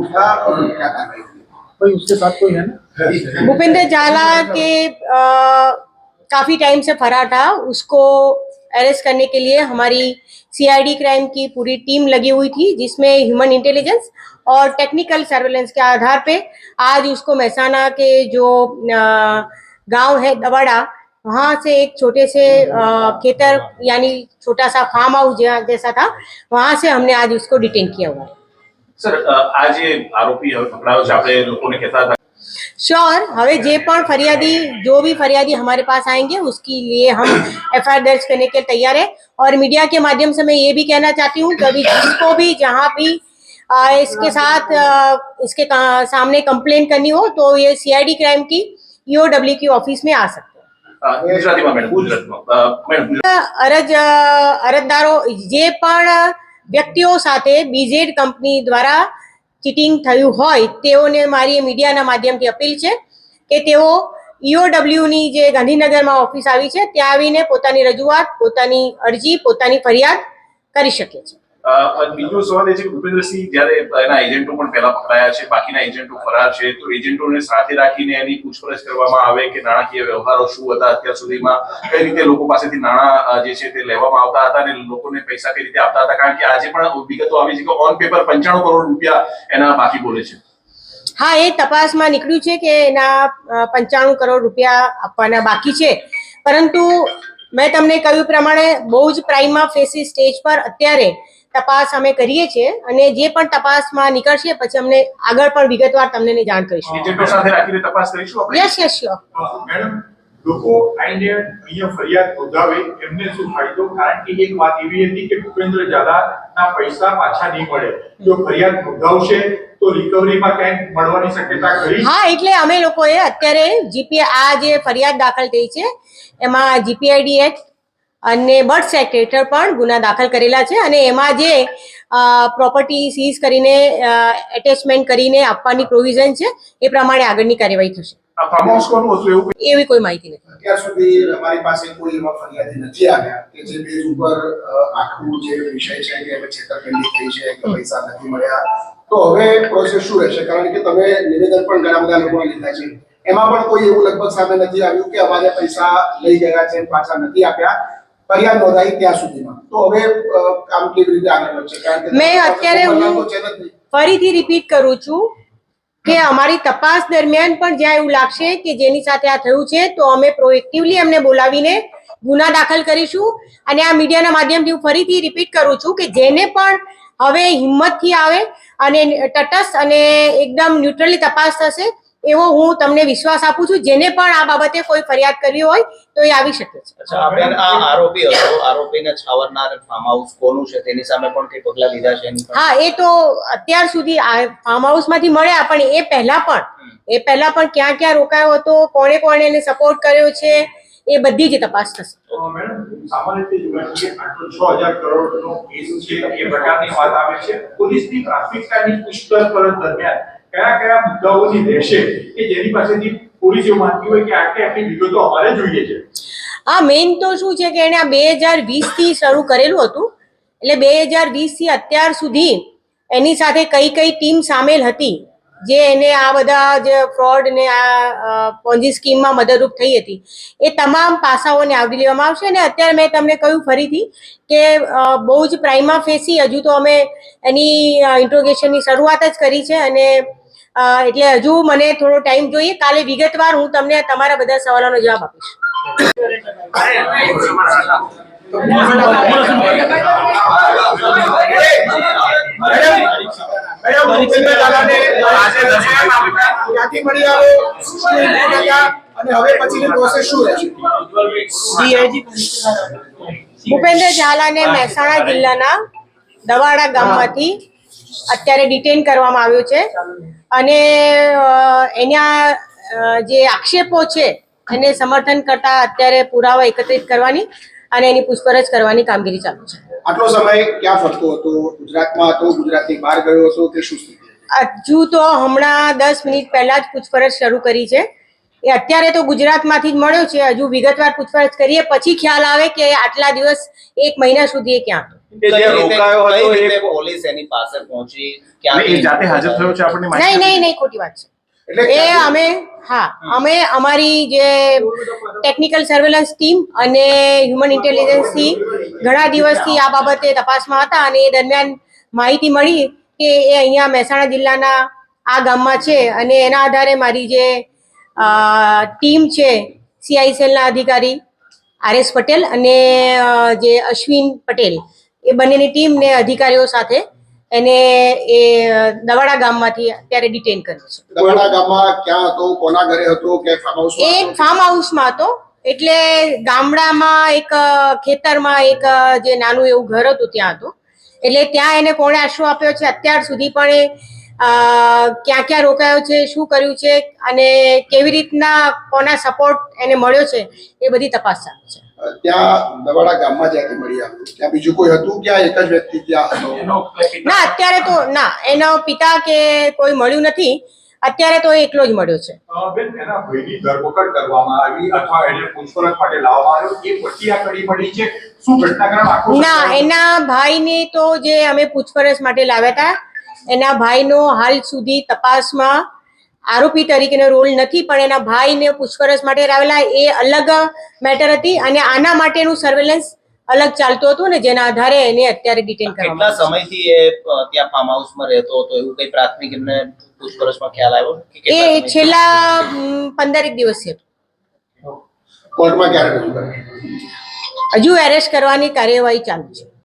था और क्या कोई उसके साथ कोई है ना? भूपेंद्र झाला के अ, काफ़ी टाइम से फरार था। उसको अरेस्ट करने के लिए हमारी सीआईडी क्राइम की पूरी टीम लगी हुई थी जिसमें ह्यूमन इंटेलिजेंस और टेक्निकल सर्वेलेंस के आधार पे आज उसको महसाना के जो गाँव है दवाड़ा वहाँ से एक छोटे से खेतर यानी छोटा सा फार्म हाउस जैसा था वहाँ से हमने आज उसको डिटेन किया हुआ है। સર અ, આ જે આરોપી હવે પકડાયો છે આપણે લોકોને કહેતા હતા श्योर हमें जे पण फरियादी जो भी फरियादी हमारे पास आएंगे उसके लिए हम एफ दर्ज करने के लिए तैयार है और मीडिया के माध्यम से मैं ये भी कहना चाहती हूँ कि अभी जिसको भी जहाँ भी आ, इसके साथ आ, इसके का- सामने कंप्लेन करनी हो तो ये सीआईडी क्राइम की ईओडब्ल्यू की ऑफिस में आ सकते हैं અ, ગુજરાતીમાં મેડમ ગુજરાતમાં અ, મેડમ ગુજરાત- અરજ અ, અરજદારો જે પણ વ્યક્તિઓ સાથે બીઝેડ કંપની દ્વારા ચીટિંગ થયું હોય, તેઓને મારી મીડિયાના માધ્યમથી અપીલ છે કે તેઓ ઈઓડબ્લ્યુની જે ગાંધીનગરમાં ઓફિસ આવી છે, ત્યાં આવીને પોતાની રજૂઆત, પોતાની અરજી, પોતાની ફરિયાદ કરી શકે છે. બીજો સવાલ એ છે કે ભૂપેન્દ્રસિંહ જયારે એના એજન્ટો પણ પહેલા પકડાયા છે, બાકીના એજન્ટો ફરાર છે, તો એજન્ટોને સાથે રાખીને એની પૂછપરછ કરવામાં આવે કે નાણાકીય વ્યવહારો શું હતા અત્યાર સુધીમાં, કઈ રીતે લોકો પાસેથી નાણાં જે છે તે લેવામાં આવતા હતા અને લોકોને પૈસા કઈ રીતે આપતા હતા? કારણ કે આજે પણ વિગતો આવી છે કે ઓન પેપર પંચાણું કરોડ રૂપિયા એના બાકી બોલે છે. હા, એ તપાસમાં નીકળ્યું છે કે એના પંચાણું કરોડ રૂપિયા આપવાના બાકી છે. પરંતુ મેં તમને કહ્યું પ્રમાણે બહુ જ પ્રાઇમા ફેસી સ્ટેજ પર અત્યારે તપાસ અમે કરીએ છીએ અને જે પણ તપાસમાં નીકળશે પછી અમને આગળ પણ વિગતવાર તમને જાણ કરીશું. યસ યસ શ્યોર મેડમ લોકો આઈને અહીંયા ફરિયાદ નોંધાવે, એમને શું ફાયદો? કારણ કે એક વાત એવી હતી કે ભૂપેન્દ્ર ઝાલાના પૈસા પાછા નહીં મળે. જો ફરિયાદ નોંધાવશે હા, એટલે અમે લોકોએ અત્યારે જીપી આ જે ફરિયાદ દાખલ થઈ છે, એમાં જીપીઆઈડી એક્ટ અને બર્થ સેક્ટ પણ ગુના દાખલ કરેલા છે અને એમાં જે પ્રોપર્ટી સીઝ કરીને એટેચમેન્ટ કરીને આપવાની પ્રોવિઝન છે, એ પ્રમાણે આગળની કાર્યવાહી થશે. એવું એવી કોઈ માહિતી નથી અત્યાર સુધી અમારી પાસે કોઈ એવા ફરિયાદી નથી આવ્યા કે જે બેઝ ઉપર આખું જે વિષય છે કે છેતરપિંડી થઈ છે કે પૈસા નથી મળ્યા. તો હવે પ્રોસેસ શું રહેશે? કારણ કે તમે નિવેદન પણ ઘણા બધા લોકોએ લીધા છે. એમાં પણ કોઈ એવું લગભગ સામે નથી આવ્યું કે અમારે પૈસા લઈ ગયા છે પાછા નથી આપ્યા. ફરિયાદ નોંધાઈ ત્યાં સુધીમાં. તો હવે કામ કેવી રીતે આગળ વધશે? કારણ કે મેં અત્યારે હું-. ફરીથી રિપીટ કરું છું. કે અમારી તપાસ દરમિયાન પણ જ્યાં એવું લાગશે કે જેની સાથે આ થયું છે, તો અમે પ્રોએક્ટિવલી એમને બોલાવીને ગુના દાખલ કરીશું. અને આ મીડિયાના માધ્યમથી હું ફરીથી રિપીટ કરું છું કે જેને પણ હવે હિંમતથી આવે અને તટસ્થ અને એકદમ ન્યુટ્રલી તપાસ થશે એવો હું તમને વિશ્વાસ આપું છું જેને પણ આ બાબતે કોઈ ફરિયાદ કરવી હોય તો એ આવી શકે છે. અચ્છા આપણે આ આરોપી હતો આરોપીને છાવરનાર ફાર્મ હાઉસ કોનું છે? તેની સામે પણ કઈ પગલા લીધા છે હા એ તો અત્યાર સુધી આ ફાર્મ હાઉસમાંથી મળ્યા પણ એ પહેલા પણ એ પહેલા પણ ક્યાં ક્યાં રોકાયો હતો કોણે કોણે એને સપોર્ટ કર્યો છે એ બધી જ તપાસ થશે. સામાન્ય રીતે જોવા જઈએ આટલો છ હજાર કરોડનો કેસ છે એ પ્રકારની વાત આવે છે. પોલીસની પ્રાથમિકતાની પૂછપરછ દરમિયાન કયા કયા મુદ્દાઓની રહેશે કે જેની પાસેથી પોલીસ એવું હોય કે આટલી આટલી વિગતો અમારે જોઈએ છે? આ મેઇન તો શું છે કે એને આ બે હજારથી શરૂ કરેલું હતું. એટલે બે હજારથી અત્યાર સુધી એની સાથે કઈ કઈ ટીમ સામેલ હતી, જે એને આ બધા જે ફ્રોડ ને આ પોન્જી સ્કીમમાં મદદરૂપ થઈ હતી, એ તમામ પાસાઓને આવરી લેવામાં આવશે. અને અત્યારે મેં તમને કહ્યું ફરીથી કે બહુ જ પ્રાઇમા ફેસી હજુ તો અમે એની ઇન્ટ્રોગેશનની શરૂઆત જ કરી છે. અને એટલે હજુ મને થોડો ટાઈમ જોઈએ. કાલે વિગતવાર હું તમને તમારા બધા સવાલોનો જવાબ આપીશ. ભૂપેન્દ્ર ઝાલાને મહેસાણા જિલ્લાના દવાડા ગામમાંથી અત્યારે ડિટેન કરવામાં આવ્યો છે. અને એના જે આક્ષેપો છે એને સમર્થન કરતા અત્યારે પુરાવા એકત્રિત કરવાની અને એની પૂછપરછ કરવાની કામગીરી ચાલુ છે. આટલો સમય ક્યાં ફરતો હતો? ગુજરાતમાં હતો ગુજરાતની બહાર ગયો હતો કે શું હજુ તો હમણાં દસ મિનિટ પહેલા જ પૂછપરછ શરૂ કરી છે. એ અત્યારે તો ગુજરાતમાંથી જ મળ્યો છે. હજુ વિગતવાર પૂછપરછ કરીએ. પછી ખ્યાલ આવે કે આટલા દિવસ એક મહિના સુધી એ ક્યાં હતો. પોલીસ એની પાસે પહોંચી? જાતે હાજર થયો છે આપણને નહીં નહીં નહીં ખોટી વાત છે. એ અમે હા અમે અમારી જે ટેકનિકલ સર્વેલન્સ ટીમ અને હ્યુમન ઇન્ટેલિજન્સથી ઘણા દિવસથી આ બાબતે તપાસમાં હતા અને એ દરમિયાન માહિતી મળી કે એ અહીંયા મહેસાણા જિલ્લાના આ ગામમાં છે અને એના આધારે મારી જે ટીમ છે સીઆઈસીએલના અધિકારી આર એસ પટેલ અને જે અશ્વિન પટેલ એ બંનેની ટીમ ને અધિકારીઓ સાથે એને એ દવાડા ગામમાંથી અત્યારે ડિટેન કર્યો છે. દવાડા ગામમાં ક્યાં હતો કોના ઘરે હતો કે ફાર્મ હાઉસ એ ફાર્મ હાઉસમાં હતો. એટલે ગામડામાં એક ખેતરમાં એક જે નાનું એવું ઘર હતું ત્યાં હતું. એટલે ત્યાં એને કોણે આશરો આપ્યો છે. અત્યાર સુધી પણ એ ક્યાં ક્યાં રોકાયો છે શું કર્યું છે અને કેવી રીતના કોના સપોર્ટ એને મળ્યો છે એ બધી તપાસ ચાલુ છે. ત્યાં દવાડા ગામમાં જ્યાંથી મળી આવ્યું. ત્યાં બીજું કોઈ હતું ક્યાં એક જ વ્યક્તિ ત્યાં ના અત્યારે તો ના એનો પિતા કે કોઈ મળ્યું નથી અત્યારે તો એ એકલો જ મળ્યો છે. બેન એના ભાઈની ધરપકડ કરવામાં આવી અથવા એને પૂછપરછ માટે લાવવામાં આવ્યો. એ પછી આ કડી મળી છે. શું ઘટનાક્રમ આખો ના એના ભાઈને તો જે અમે પૂછપરછ માટે લાવ્યા હતા એના ભાઈનો હાલ સુધી તપાસમાં આરોપી તરીકેનો રોલ નથી પણ એના ભાઈને પૂછપરછ માટે લાવેલા એ અલગ મેટર હતી અને આના માટેનું સર્વેલન્સ અલગ ચાલતું હતું ને જેના આધારે એને અત્યારે ડિટેન કેટલા સમયથી એ ત્યાં ફાર્મ હાઉસમાં રહેતો હતો? એવું કઈ પ્રાથમિક એમને પૂછપરછમાં ખ્યાલ આવ્યો? કે એ છેલ્લા પંદરેક દિવસ છે. કોર્ટમાં ક્યારે રજૂ કરે? હજુ એરેસ્ટ કરવાની કાર્યવાહી ચાલુ છે.